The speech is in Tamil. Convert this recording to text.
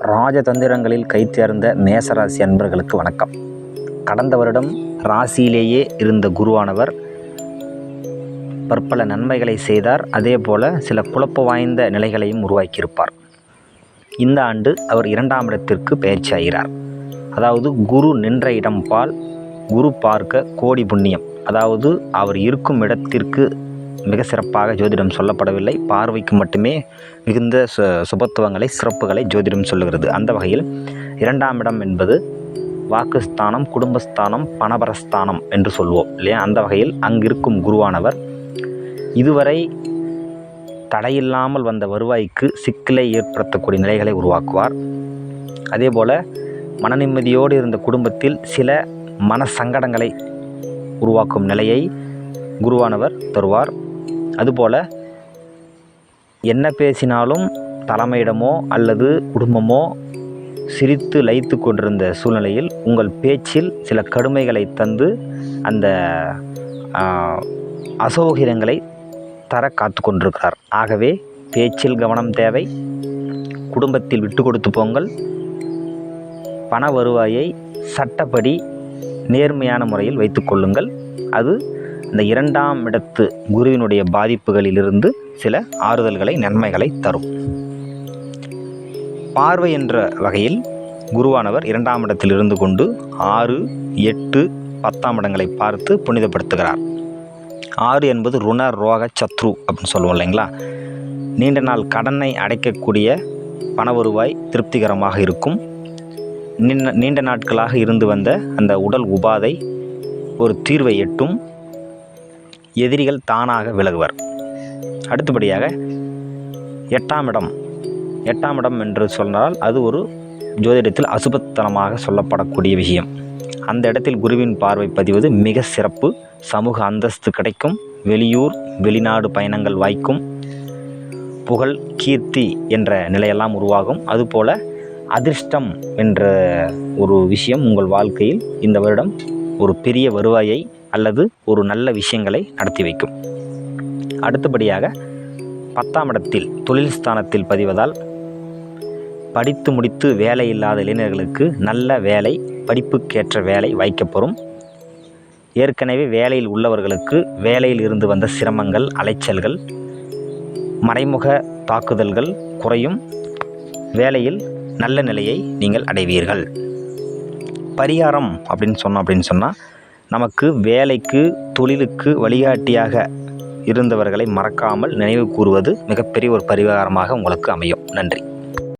ராஜதந்திரங்களில் கைத்தேர்ந்த மேசராசி அன்பர்களுக்கு வணக்கம். கடந்த வருடம் ராசியிலேயே இருந்த குருவானவர் பற்பல நன்மைகளை செய்தார். அதே போல சில குழப்ப வாய்ந்த நிலைகளையும் உருவாக்கியிருப்பார். இந்த ஆண்டு அவர் இரண்டாம் இடத்திற்கு பயிற்சியாகிறார் அதாவது குரு நின்ற இடம் பால் குரு பார்க்க கோடி புண்ணியம். அதாவது அவர் இருக்கும் இடத்திற்கு மிக சிறப்பாக ஜோதிடம் சொல்லப்படவில்லை. பார்வைக்கு மட்டுமே மிகுந்த சு சுபத்துவங்களை சிறப்புகளை ஜோதிடம் சொல்லுகிறது. அந்த வகையில் இரண்டாம் இடம் என்பது வாக்குஸ்தானம் குடும்பஸ்தானம் பணபரஸ்தானம் என்று சொல்வோம் இல்லையா? அந்த வகையில் அங்கிருக்கும் குருவானவர் இதுவரை தடையில்லாமல் வந்த வருவாய்க்கு சிக்கலை ஏற்படுத்தக்கூடிய நிலைகளை உருவாக்குவார். அதேபோல் மனநிம்மதியோடு மன நிம்மதியோடு இருந்த குடும்பத்தில் சில மன சங்கடங்களை உருவாக்கும் நிலையை குருவானவர் தருவார். அதுபோல் என்ன பேசினாலும் தலைமையிடமோ அல்லது குடும்பமோ சிரித்து லயித்து கொண்டிருந்த சூழ்நிலையில் உங்கள் பேச்சில் சில கடுமைகளை தந்து அந்த அசௌகரியங்களை தர காத்து கொண்டிருக்கிறார். ஆகவே பேச்சில் கவனம் தேவை. குடும்பத்தில் விட்டு கொடுத்து போங்கள். பண வருவாயை சட்டப்படி நேர்மையான முறையில் வைத்துக்கொள்ளுங்கள் அது இந்த இரண்டாம் இடத்து குருவினுடைய பாதிப்புகளிலிருந்து சில ஆறுதல்களை நன்மைகளை தரும். பார்வை என்ற வகையில் குருவானவர் இரண்டாம் இடத்தில் இருந்து கொண்டு ஆறு எட்டு பத்தாம் இடங்களை பார்த்து புனிதப்படுத்துகிறார். ஆறு என்பது ருண ரோக சத்ரு அப்படின்னு சொல்லுவோம் இல்லைங்களா? நீண்ட நாள் கடனை அடைக்கக்கூடிய பண வருவாய் திருப்திகரமாக இருக்கும். நீண்ட நீண்ட நாட்களாக இருந்து வந்த அந்த உடல் உபாதை ஒரு தீர்வை எட்டும். எதிரிகள் தானாக விலகுவர். அடுத்தபடியாக எட்டாம் இடம். எட்டாம் இடம் என்று சொன்னால் அது ஒரு ஜோதிடத்தில் அசுபத்தனமாக சொல்லப்படக்கூடிய விஷயம். அந்த இடத்தில் குருவின் பார்வை பதிவது மிக சிறப்பு. சமூக அந்தஸ்து கிடைக்கும். வெளியூர் வெளிநாடு பயணங்கள் வாய்க்கும். புகழ் கீர்த்தி என்ற நிலையெல்லாம் உருவாகும். அதுபோல அதிர்ஷ்டம் என்ற ஒரு விஷயம் உங்கள் வாழ்க்கையில் இந்த வருடம் ஒரு பெரிய வருவாயை அல்லது ஒரு நல்ல விஷயங்களை நடத்தி வைக்கும். அடுத்தபடியாக பத்தாம் இடத்தில் தொழில் ஸ்தானத்தில் பதிவதால் படித்து முடித்து வேலை இல்லாத இளைஞர்களுக்கு நல்ல வேலை படிப்புக்கேற்ற வேலை வைக்கப்பெறும் ஏற்கனவே வேலையில் உள்ளவர்களுக்கு வேலையில் இருந்து வந்த சிரமங்கள் அலைச்சல்கள் மறைமுக தாக்குதல்கள் குறையும். வேலையில் நல்ல நிலையை நீங்கள் அடைவீர்கள். பரிகாரம் அப்படின்னு சொன்னோம் அப்படின்னு சொன்னால் நமக்கு வேலைக்கு தொழிலுக்கு வழிகாட்டியாக இருந்தவர்களை மறக்காமல் நினைவு கூறுவது மிகப்பெரிய ஒரு பரிகாரமாக உங்களுக்கு அமையும். நன்றி.